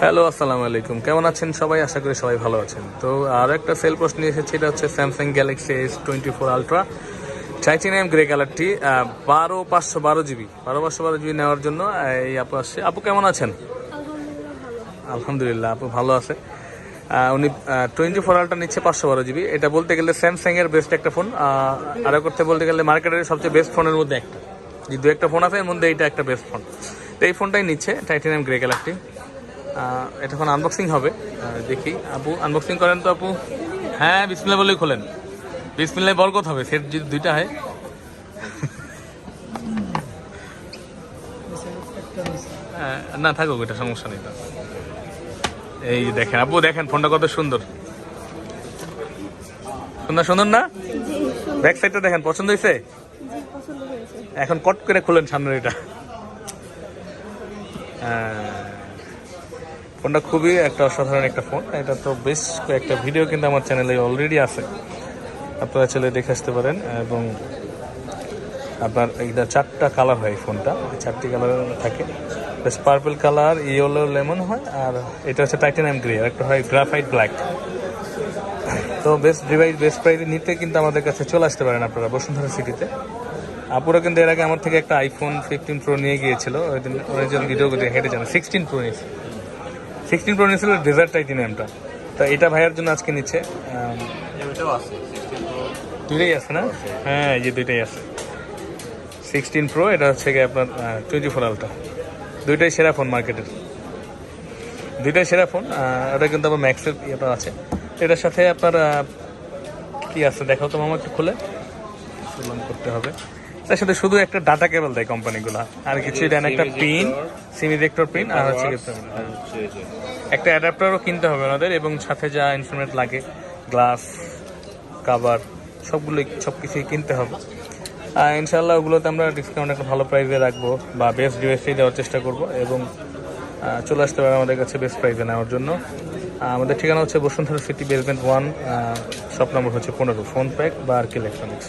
Hello, আসসালামু আলাইকুম। কেমন আছেন সবাই? আশা করি সবাই ভালো আছেন। তো আরও একটা সেল পোস্ট নিয়ে এসেছি, এটা হচ্ছে Samsung Galaxy S twenty four Ultra titanium grey কালারটি বারো পাঁচশো বারো জিবি। বারো পাঁচশো বারো জিবি নেওয়ার জন্য এই আপু আসছে। আপু, কেমন আছেন? আলহামদুলিল্লাহ, আপু ভালো আছে। উনি টোয়েন্টি ফোর আলট্রা নিচ্ছে পাঁচশো বারো জিবি। এটা বলতে গেলে স্যামসাংয়ের বেস্ট একটা ফোন আরও করতে বলতে গেলে মার্কেটের সবচেয়ে বেস্ট ফোনের মধ্যে একটা। যে দু একটা ফোন আছে, এর মধ্যে এইটা একটা বেস্ট ফোন তো এই ফোনটাই নিচ্ছে টাইটেনিয়াম গ্রে কালারটি এটা এখন আনবক্সিং হবে। দেখি। আপু আনবক্সিং করেন তো আপু? হ্যাঁ বিসমিল্লা বলেই খোলেন। বিসমিল্লায় বরকত হবে, সেট যদি দুইটা হয়। না, থাকুক, এটা সমস্যা নেই এই দেখেন, আপু, দেখেন, ফোনটা কত সুন্দর। সুন্দর সুন্দর না? ব্যাক সাইডটা দেখেন, পছন্দ হয়েছে? এখন কট করে খুলেন সামনের এটা। হ্যাঁ। ফোনটা খুবই একটা অসাধারণ একটা ফোন। এটা তো বেশ কয়েকটা ভিডিও কিন্তু আমার চ্যানেলে অলরেডি আছে। আপনারা চলে দেখে আসতে পারেন এবং আপনার এটা চারটা কালার হয় ফোনটা। চারটি কালার থাকে। বেশ পার্পল কালার ইয়েলো লেমন হয় আর এটা হচ্ছে টাইটানিয়াম গ্রে আর একটা হয় গ্রাফাইট ব্ল্যাক তো বেস্ট ডিভাইস বেস্ট প্রাইসে নিতে কিন্তু আমাদের কাছে চলে আসতে পারেন আপনারা বসুন্ধরা সিটিতে আপুরা কিন্তু এর আগে আমার থেকে একটা আইফোন ফিফটিন প্রো নিয়ে গিয়েছিল। ওই দিন জন্য ভিডিও হেঁটে যান। সিক্সটিন প্রো নিয়েছে। সিক্সটিন প্রো নিয়েছিল ডেজার্ট টাইটানিয়ামটা তো এটা ভাইয়ার জন্য আজকে নিচ্ছে। দুইটাই আছে না? হ্যাঁ এই যে দুইটাই আছে। সিক্সটিন প্রো এটা হচ্ছে গিয়ে আপনার টোয়েন্টি ফোর আলটা দুইটাই সেরা ফোন মার্কেটের দুইটাই সেরা ফোন ওটা কিন্তু আবার ম্যাক্সের ইয়েটা আছে। এটার সাথে আপনার কি আছে? দেখাও তো মামা একটু খুলে। করতে হবে। তার সাথে শুধু একটা ডাটা কেবল দেয় কোম্পানিগুলো আর কিছু দেন একটা পিন সিমি ইলেক্টর পিন আর হচ্ছে একটা অ্যাডাপ্টারও কিনতে হবে ওনাদের এবং সাথে যা ইনস্ট্রুমেন্ট লাগে গ্লাস কাভার সবগুলোই সব কিছুই কিনতে হবে। আর ইনশাল্লাহ ওগুলোতে আমরা ডিসকাউন্ট একটা ভালো প্রাইসে রাখব বা বেস্ট ডিভাইসেই দেওয়ার চেষ্টা করব এবং চলে আসতে পারে আমাদের কাছে বেস্ট প্রাইসে নেওয়ার জন্য। আমাদের ঠিকানা হচ্ছে Bashundhara city basement one shop নম্বর হচ্ছে পনেরো ফোন প্যাক বা আর কি ইলেকট্রনিক্স